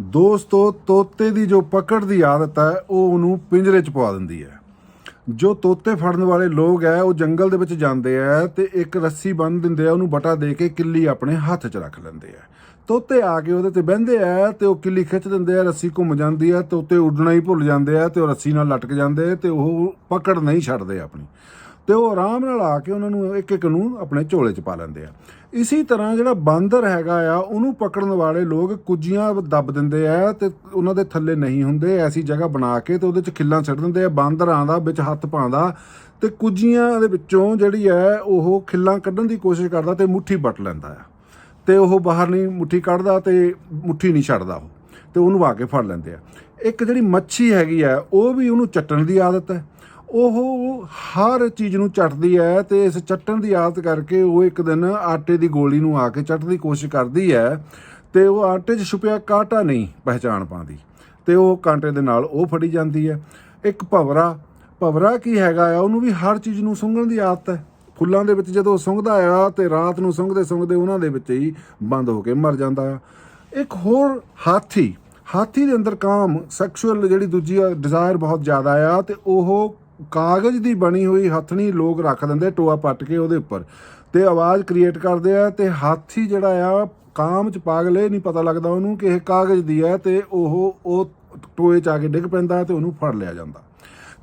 ਦੋਸਤੋ, ਤੋਤੇ ਦੀ ਜੋ ਪਕੜ ਦੀ ਆਦਤ ਹੈ, ਉਹ ਉਹਨੂੰ ਪਿੰਜਰੇ 'ਚ ਪਵਾ ਦਿੰਦੀ ਹੈ। ਜੋ ਤੋਤੇ ਫੜਨ ਵਾਲੇ ਲੋਕ ਹੈ, ਉਹ ਜੰਗਲ ਦੇ ਵਿੱਚ ਜਾਂਦੇ ਆ ਤੇ ਇੱਕ ਰੱਸੀ ਬੰਨ ਦਿੰਦੇ ਆ ਉਹਨੂੰ ਬਟਾ ਦੇ ਕੇ ਕਿੱਲੀ ਆਪਣੇ ਹੱਥ 'ਚ ਰੱਖ ਲੈਂਦੇ ਆ ਤੋਤੇ ਆ ਕੇ ਉਹਦੇ ਤੇ ਬਹਿੰਦੇ ਆ ਤੇ ਉਹ ਕਿੱਲੀ ਖਿੱਚ ਦਿੰਦੇ ਆ ਰੱਸੀ ਘੁੰਮ ਜਾਂਦੀ ਆ ਤੋਤੇ ਉੱਡਣਾ ਹੀ ਭੁੱਲ ਜਾਂਦੇ ਆ ਤੇ ਉਹ ਰੱਸੀ ਨਾਲ ਲਟਕ ਜਾਂਦੇ ਆ ਤੇ ਉਹ ਪਕੜ ਨਹੀਂ ਛੱਡਦੇ ਆਪਣੀ। ਤੇ ਉਹ ਆਰਾਮ ਨਾਲ ਆ ਕੇ ਉਹਨਾਂ ਨੂੰ ਇੱਕ ਇੱਕ ਨੂੰ ਆਪਣੇ ਝੋਲੇ 'ਚ ਪਾ ਲੈਂਦੇ ਆ। ਇਸੇ ਤਰ੍ਹਾਂ ਜਿਹੜਾ ਬਾਂਦਰ ਹੈਗਾ ਆ, ਉਹਨੂੰ ਪਕੜਨ ਵਾਲੇ ਲੋਕ ਕੁੱਜੀਆਂ ਦੱਬ ਦਿੰਦੇ ਆ ਤੇ ਉਹਨਾਂ ਦੇ ਥੱਲੇ ਨਹੀਂ ਹੁੰਦੇ, ਐਸੀ ਜਗ੍ਹਾ ਬਣਾ ਕੇ ਤੇ ਉਹਦੇ 'ਚ ਖਿੱਲਾਂ ਛੱਡ ਦਿੰਦੇ ਆ, ਬਾਂਦਰ ਆਂਦਾ, ਵਿੱਚ ਹੱਥ ਪਾਉਂਦਾ ਤੇ ਕੁੱਜੀਆਂ ਦੇ ਵਿੱਚੋਂ ਜਿਹੜੀ ਹੈ ਉਹ ਖਿੱਲਾਂ ਕੱਢਣ ਦੀ ਕੋਸ਼ਿਸ਼ ਕਰਦਾ ਤੇ ਮੁੱਠੀ ਵੱਟ ਲੈਂਦਾ ਆ। ਤੇ ਉਹ ਬਾਹਰ ਨਹੀਂ ਮੁੱਠੀ ਕੱਢਦਾ ਤੇ ਮੁੱਠੀ ਨਹੀਂ ਛੱਡਦਾ ਉਹ, ਤੇ ਉਹਨੂੰ ਆ ਕੇ ਫੜ ਲੈਂਦੇ ਆ। ਇੱਕ ਜਿਹੜੀ ਮੱਛੀ ਹੈਗੀ ਆ, ਉਹ ਵੀ ਉਹਨੂੰ ਚੱਟਣ ਦੀ ਆਦਤ ਹੈ ਉਹ ਹਰ ਚੀਜ਼ ਨੂੰ ਚੱਟਦੀ ਹੈ ਤੇ ਇਸ ਚੱਟਣ ਦੀ ਆਦਤ ਕਰਕੇ ਉਹ ਇੱਕ ਦਿਨ ਆਟੇ ਦੀ ਗੋਲੀ ਨੂੰ ਆ ਕੇ ਚੱਟਣ ਦੀ ਕੋਸ਼ਿਸ਼ ਕਰਦੀ ਹੈ ਤੇ ਉਹ ਆਟੇ 'ਚ ਛੁਪਿਆ ਕਾਂਟਾ ਨਹੀਂ ਪਹਿਚਾਣ ਪਾਉਂਦੀ ਤੇ ਉਹ ਕਾਂਟੇ ਦੇ ਨਾਲ ਉਹ ਫੜੀ ਜਾਂਦੀ ਹੈ। ਇੱਕ ਭਵਰਾ ਭਵਰਾ ਕੀ ਹੈਗਾ ਆ? ਉਹਨੂੰ ਵੀ ਹਰ ਚੀਜ਼ ਨੂੰ ਸੁੰਘਣ ਦੀ ਆਦਤ ਹੈ। ਫੁੱਲਾਂ ਦੇ ਵਿੱਚ ਜਦੋਂ ਉਹ ਸੁੰਘਦਾ ਆ ਤੇ ਰਾਤ ਨੂੰ ਸੁੰਘਦੇ ਸੁੰਘਦੇ ਉਹਨਾਂ ਦੇ ਵਿੱਚ ਹੀ ਬੰਦ ਹੋ ਕੇ ਮਰ ਜਾਂਦਾ ਆ। ਇੱਕ ਹੋਰ ਹਾਥੀ ਹਾਥੀ ਦੇ ਅੰਦਰ ਕਾਮ ਸੈਕਸ਼ੂਅਲ ਜਿਹੜੀ ਦੂਜੀ ਡਿਜ਼ਾਇਰ ਬਹੁਤ ਜ਼ਿਆਦਾ ਆ ਤੇ ਉਹ ਕਾਗਜ਼ ਦੀ ਬਣੀ ਹੋਈ ਹੱਥਣੀ ਲੋਕ ਰੱਖ ਦਿੰਦੇ ਟੋਆ ਪੱਟ ਕੇ ਉਹਦੇ ਉੱਪਰ। ਤੇ ਆਵਾਜ਼ ਕ੍ਰੀਏਟ ਕਰਦੇ ਆ ਤੇ ਹੀ ਜਿਹੜਾ ਆ, ਕਾਮ ਚ ਪਾਗਲ, ਇਹ ਨਹੀਂ ਪਤਾ ਲੱਗਦਾ ਉਹਨੂੰ ਕਿ ਇਹ ਕਾਗਜ਼ ਦੀ ਹੈ ਤੇ ਉਹ ਉਹ ਟੋਏ ਚ ਆ ਕੇ ਡਿੱਗ ਪੈਂਦਾ ਤੇ ਉਹਨੂੰ ਫੜ ਲਿਆ ਜਾਂਦਾ।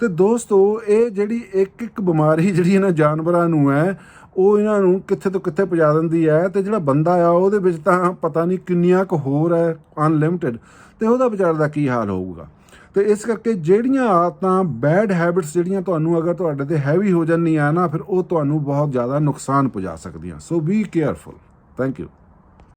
ਤੇ ਦੋਸਤੋ, ਇਹ ਜਿਹੜੀ ਇੱਕ ਇੱਕ ਬਿਮਾਰੀ ਜਿਹੜੀ ਇਹਨਾਂ ਜਾਨਵਰਾਂ ਨੂੰ ਹੈ, ਉਹ ਇਹਨਾਂ ਨੂੰ ਕਿੱਥੇ ਤੋਂ ਕਿੱਥੇ ਪਹੁੰਚਾ ਦਿੰਦੀ ਹੈ ਤੇ ਜਿਹੜਾ ਬੰਦਾ ਆ, ਉਹਦੇ ਵਿੱਚ ਤਾਂ ਪਤਾ ਨਹੀਂ ਕਿੰਨੀਆਂ ਕੁ ਹੋਰ ਹੈ ਅਨਲਿਮਿਟਿਡ ਤੇ ਉਹਦਾ ਵਿਚਾਰ ਦਾ ਕੀ ਹਾਲ ਹੋਊਗਾ? ਤੇ ਇਸ ਕਰਕੇ ਜਿਹੜੀਆਂ ਆਦਤਾਂ ਬੈਡ ਹੈਬਿਟਸ ਜਿਹੜੀਆਂ ਤੁਹਾਨੂੰ ਅਗਰ ਤੁਹਾਡੇ ਤੇ ਹੈਵੀ ਹੋ ਜਾਂਦੀਆਂ ਨਾ, ਫਿਰ ਉਹ ਤੁਹਾਨੂੰ ਬਹੁਤ ਜ਼ਿਆਦਾ ਨੁਕਸਾਨ ਪਹੁੰਚਾ ਸਕਦੀਆਂ। So be careful thank you